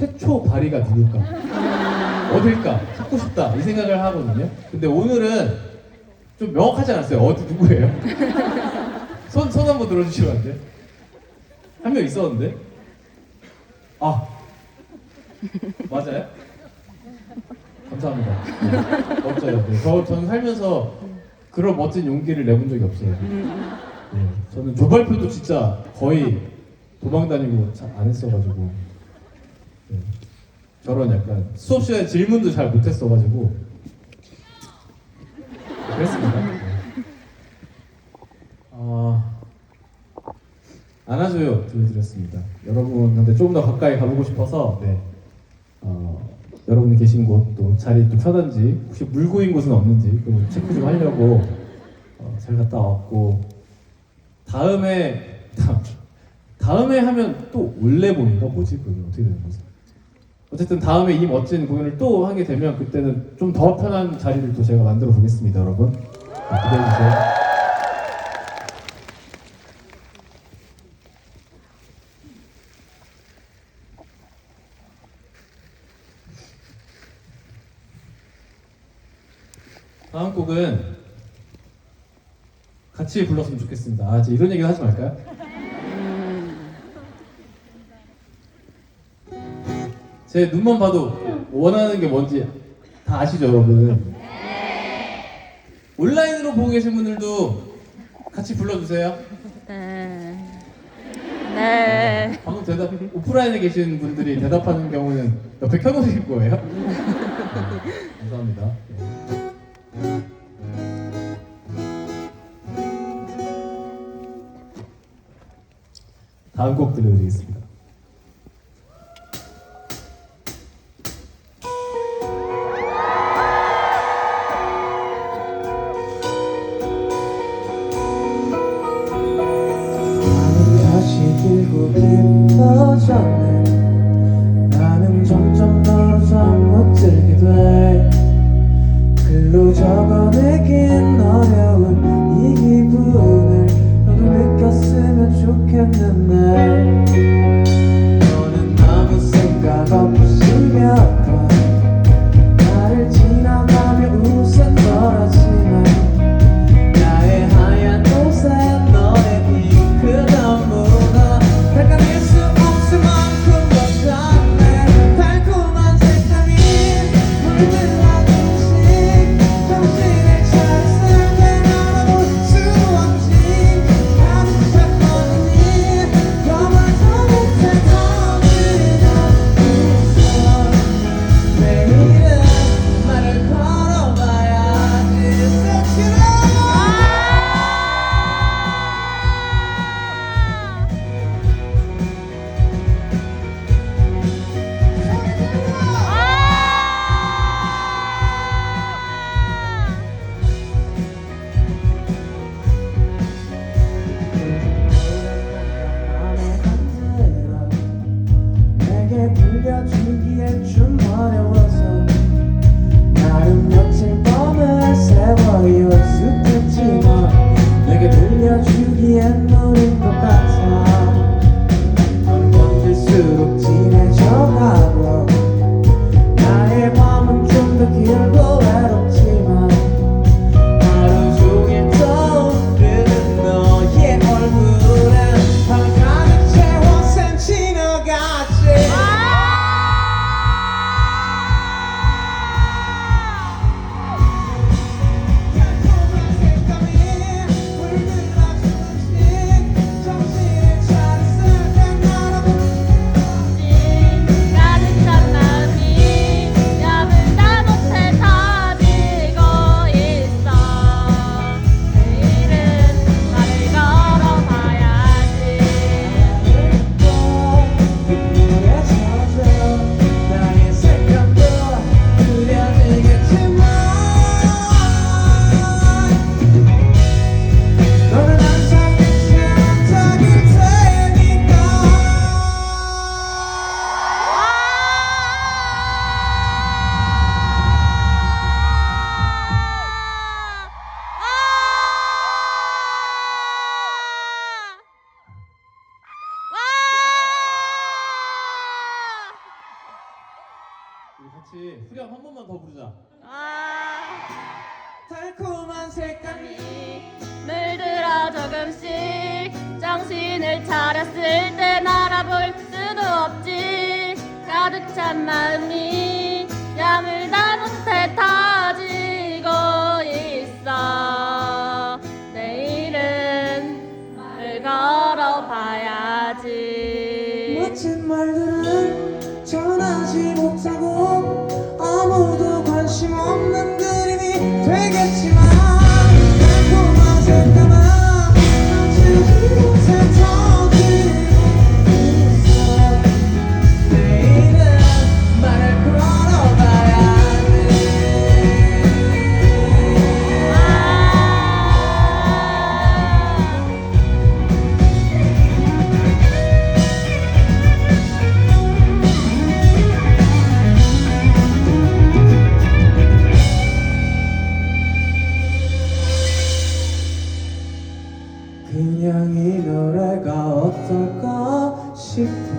최초 발의가 누굴까? 어딜까? 찾고 싶다 이 생각을 하거든요. 근데 오늘은 좀 명확하지 않았어요. 어디 누구예요? 손, 손 한번 들어주시면 안 돼요? 한 명 있었는데? 아 맞아요? 감사합니다. 네, 멋져요. 네, 저, 저는 살면서 그런 멋진 용기를 내본 적이 없어요. 네, 저는 조발표도 진짜 거의 도망 다니고 잘 안 했어가지고 네, 저런 약간 수업 시간에 질문도 잘 못했어가지고 그랬습니다. 네. 아 안아줘요 들려드렸습니다. 여러분한테 조금 더 가까이 가보고 싶어서 네. 어, 여러분이 계신 곳 또 자리 또 편한지 혹시 물고인 곳은 없는지 그거 체크 좀 하려고 어, 잘 갔다 왔고 다음에 다, 다음에 하면 또 올레본인가 뭐지 그게 어떻게 되는 거지? 어쨌든 다음에 이 멋진 공연을 또 하게 되면 그때는 좀 더 편한 자리를 또 제가 만들어 보겠습니다 여러분 네, 기대해 주세요. 다음 곡은 같이 불렀으면 좋겠습니다. 아, 이제 이런 얘기 하지 말까요? 제 눈만 봐도 원하는 게 뭔지 다 아시죠, 여러분? 온라인으로 보고 계신 분들도 같이 불러주세요. 네. 네. 방금 대답 오프라인에 계신 분들이 대답하는 경우는 옆에 켜놓으실 거예요. 네, 감사합니다. 네. 다음 곡 들려드리겠습니다. 글로 적어내긴 어려운 이 기분을 너도 느꼈으면 좋겠는데. 너는 아무 생각 없 후렴 한 번만 더 부르자. 아 달콤한 색감이 물들어 조금씩 정신을 차렸을 때 알아볼 수도 없지 가득 찬 마음이 인형이 노래가 어떨까 싶어.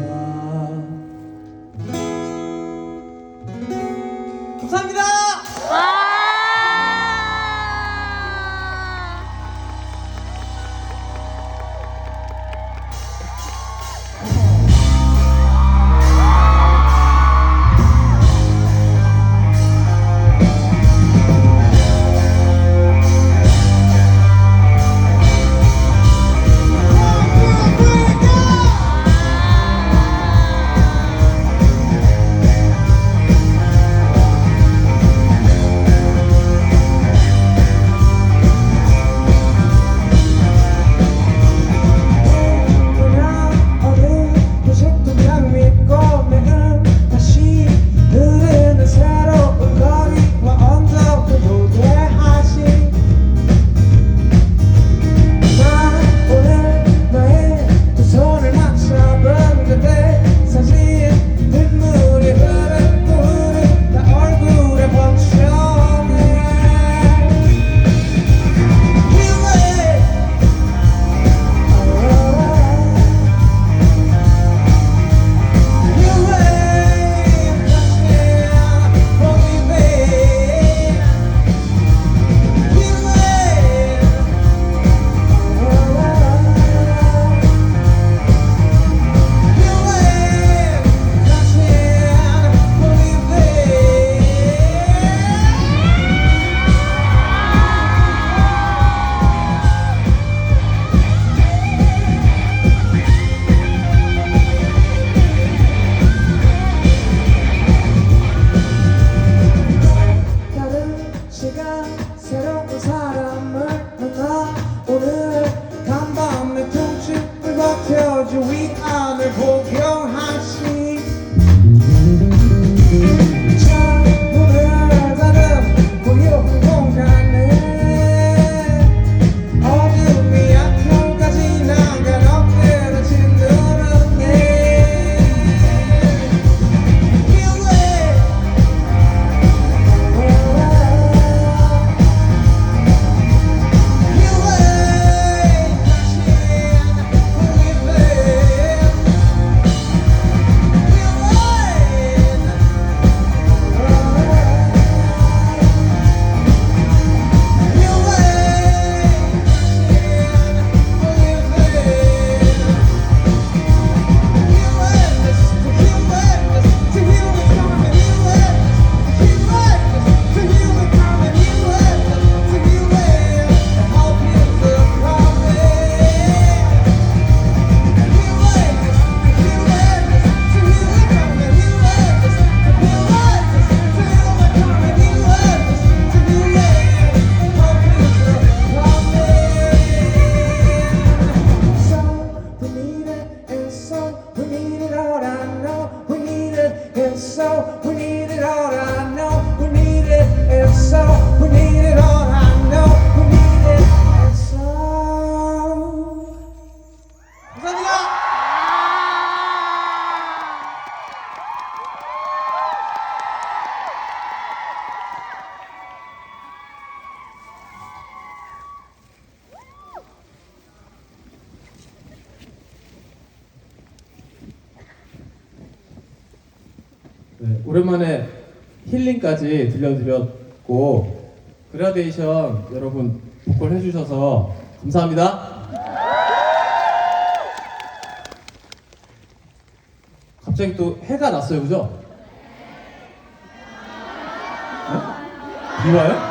네, 오랜만에 힐링까지 들려드렸고 그라데이션 여러분 보컬 해주셔서 감사합니다. 갑자기 또 해가 났어요, 그죠? 네? 네? 비와요?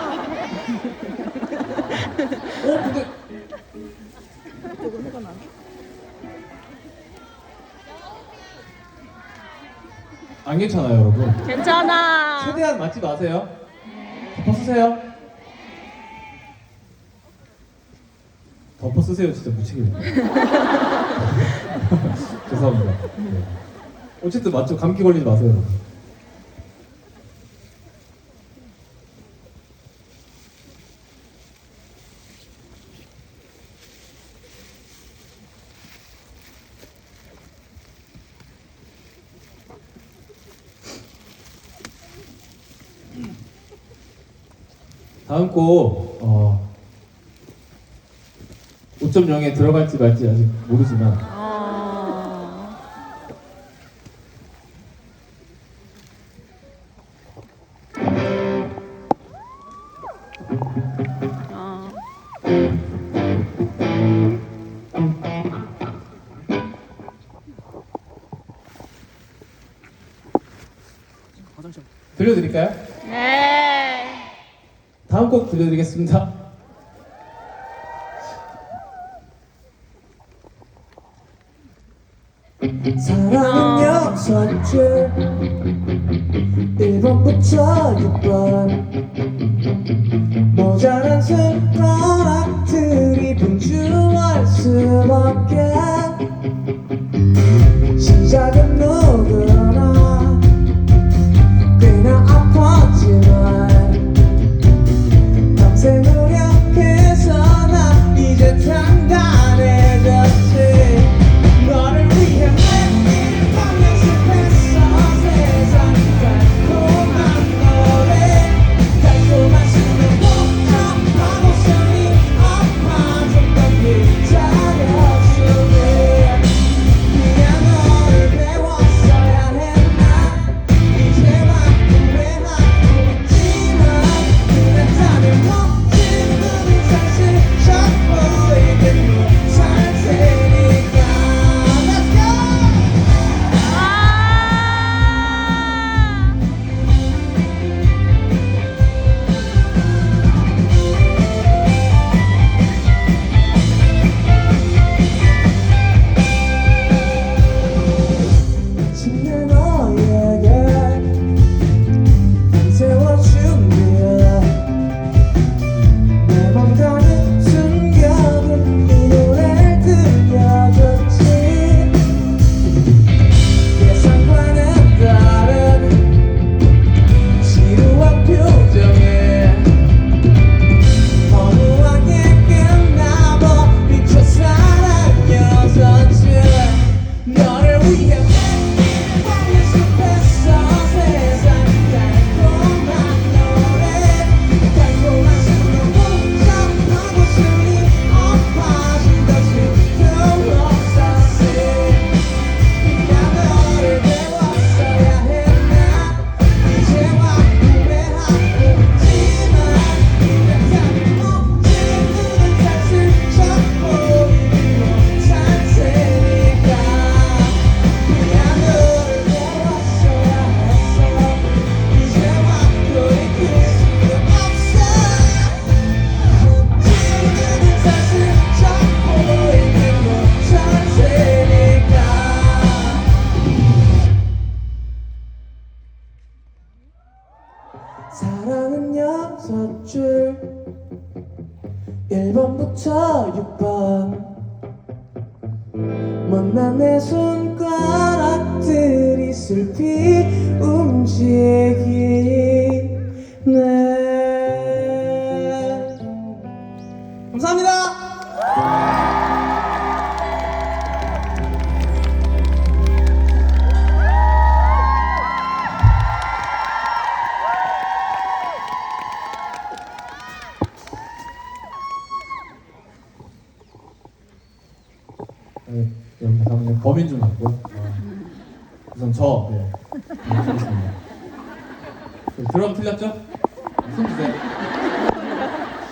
안 괜찮아요, 여러분. 괜찮아. 최대한 맞지 마세요. 덮어 쓰세요. 덮어 쓰세요, 진짜 무책임해. 죄송합니다. 네. 어쨌든 맞죠? 감기 걸리지 마세요. 여러분. 다음 곡 어, 5.0에 들어갈지 말지 아직 모르지만 어... 어... 들려드릴까요? 들려드리겠습니다. 사랑은 여섯 줄 1번부터 6번 모자란 손가락들이 분주할 수밖에. 시작은 누 네, 여러분 다음에 범인 좀 갖고 어, 우선 저 네, 하겠습니다. 드럼 틀렸죠?